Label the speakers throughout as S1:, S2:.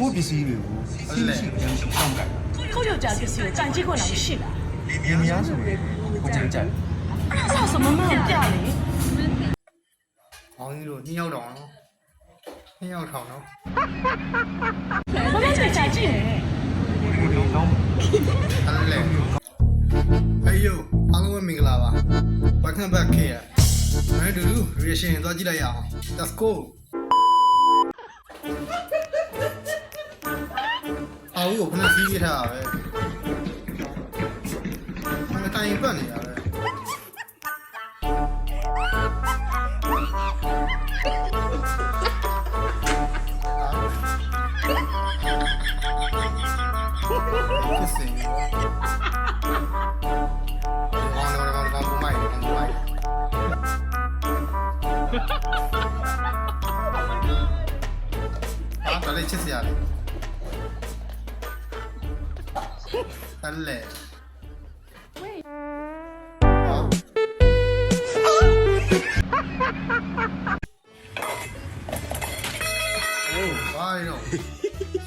S1: ကိုယ့်ပစ္စည်းတွေကိုစီးရှိပြန်စောင့်ကြတယ်
S2: ကိုယ့်ယောက်ျားပစ္စည်းကိုကြံကြည့်ခွင့်တော့မရှိလား
S1: ဒီမယားဆိုရင်ကိုကြိုက်ကြတယ်
S2: အဲ့ဒါဆိုမမန်ပြလေ
S3: ခေါင်းကြီးတို့နှစ်ယောက်တောင်နော်နှစ်ယောက်ထောင်နော်
S2: မမန်ကြိုက်ကြည့်နေ
S1: ကိုလုံးကောင်း
S3: အဲ့လေဟေးယိုအားလုံးပဲမင်္ဂလာပါ Welcome back here မင်းတို့ reaction သွားကြည့်လိုက်ရအောင် Let's go အော်ကိုခဏစီးရထားတာပဲငါတိုင်ပတ်နေတာပဲဖြစ်စင်ဘောင်းတော့ကောင်းကောင်းမိုက်ကောင်းမိုက်အာဒါလေးချစ်စရာလေး အဲ့လေဟောအိုးဘာရော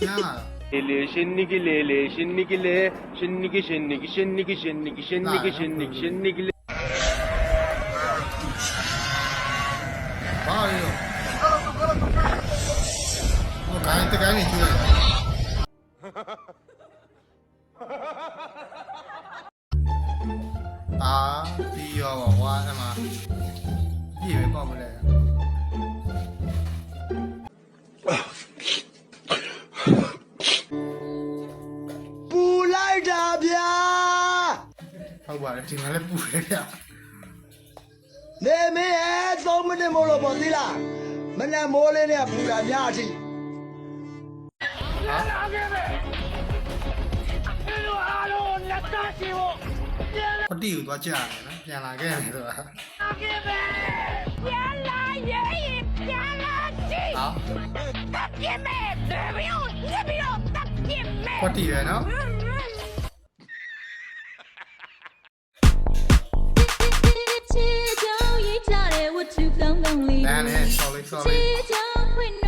S3: ညာလာ
S4: Lele şenniki lele şenniki le şenniki şenniki şenniki şenniki şenniki şenniki şenniki le
S3: ဘာရောဟောခိုင်းတကိုင်းနေကျွေးအာ ပြည့်ပဲပေါ့မလဲ
S5: ပူလိုက်တာဗျာ
S3: ဟုတ်ပါတယ်ဒီမှာလည်းပူတယ်ဗျ
S5: နေမင်းရဲ့3မိနစ်မို့လို့ပေါ့သီလားမနဲ့မိုးလေးနဲ့ပူတာများအထိ
S3: ပတိကိုသွားကြရတယ်နော်ပြန်လာခဲ့တယ်ဆိုတာ
S6: ပြန်လာရဲ့ပြန်လာကြည့်
S3: ဟာ
S6: တပ်ပြစ်မဲ့ဒေဘီယိုဒေဘီယိုတပ်ပြစ်မဲ့
S3: ပတိပဲနော်
S7: ချစ်ကြောင်ရေးကြတဲ့ဝတ္ထုကောင်းကောင်းလေး
S3: လမ်းနဲ့ sorry
S7: ချ
S3: sorry
S7: စ်ကြောင်ဖွင့်တွေ့ တ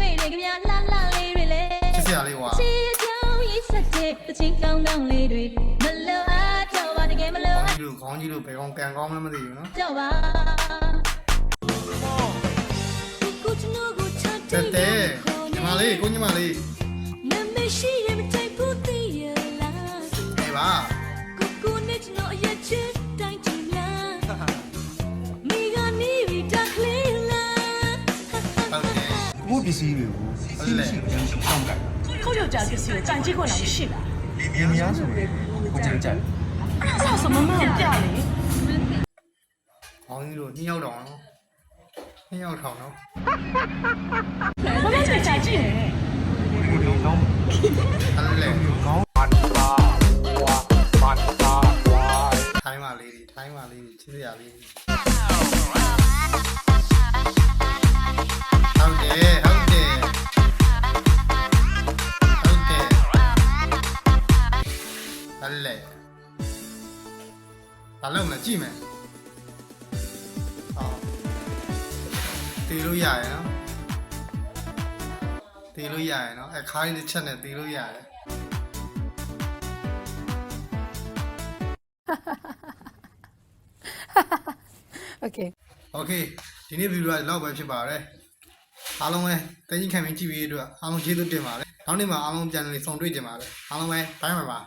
S7: ဲ့ကြပြလှလှလေးတွေလေ
S3: ချစ်စရာလေးဝါ
S7: ချစ်ကြောင်ရေးဆက်တဲ့တချင်းကောင်းကောင်းလေးတွေမလိုအားတော့ပါတ ကယ်မလို
S3: ခေါင်း
S7: အား
S3: ကြီးတို့ခေါင်းကြီးတို့ဘယ်ကောင်ကန်ကောင်းမှမသိဘူးနော်
S7: တော့ပါကိုချနိုကိုချတ်
S3: တက်တဲ့ညီမလေးကိုညီမလေး
S7: မမရှိရမတိုင်ဘူးတည်ရလား
S3: ဟဲ့ပါ
S7: ကိုကိုနဲ့ကျွန်တော်ရဲ့ချစ်တိုင်းချင်လားမိကနေပြီးတက်လေးလား
S3: ဟုတ်တယ်
S1: ကိုယ့်ပစ္စည်းတွေကိုစီးရှိပြန်စောင့်ကြတယ်
S2: ကိုယ့်ယောက်ျားပစ္စည်းကိုကြံကြည့်ခွင့်တော့မရှိလား
S1: ဒီမယားဆိုရင်ကိုကြိုက်ကြတယ်
S2: အဲ့ဒါဆို မမန်ပြလေ
S3: ခေါင်းကြီးတို့နှစ်ယောက်တောင်နော်နှစ်ယောက်ထောင်နော်
S2: မမန်ကြိုက်ကြည့်နေ
S1: ကိုလုံးကောင်း
S3: အဲ့လေ
S1: ကောင်း
S3: ထိုင်းပါလေးတွေထိုင်းပါလေးတွေချစ်စရာလေးတွေဟုတ် ဘာလို့မလဲကြည့်မယ်ဟောတီးလို့ရရယ်နော်တီးလို့ရရယ်နော်အခါးလေးတစ်ချက်နဲ့တီးလို့ရတယ်
S8: Okay.
S3: โอเคဒီနေ့ဗီဒီယိုကဒီလောက်ပဲဖြစ်ပါတယ်အားလုံးပဲတကြီးခံပြီးကြည့်ပြီးအတွက်အားလုံးကျေးဇူးတင်ပါတယ်နောက်နေ့မှာအားလုံးပြန်လည်ဆုံတွေ့ကြပါမယ်အားလုံးပဲဘိုင်းပါပါ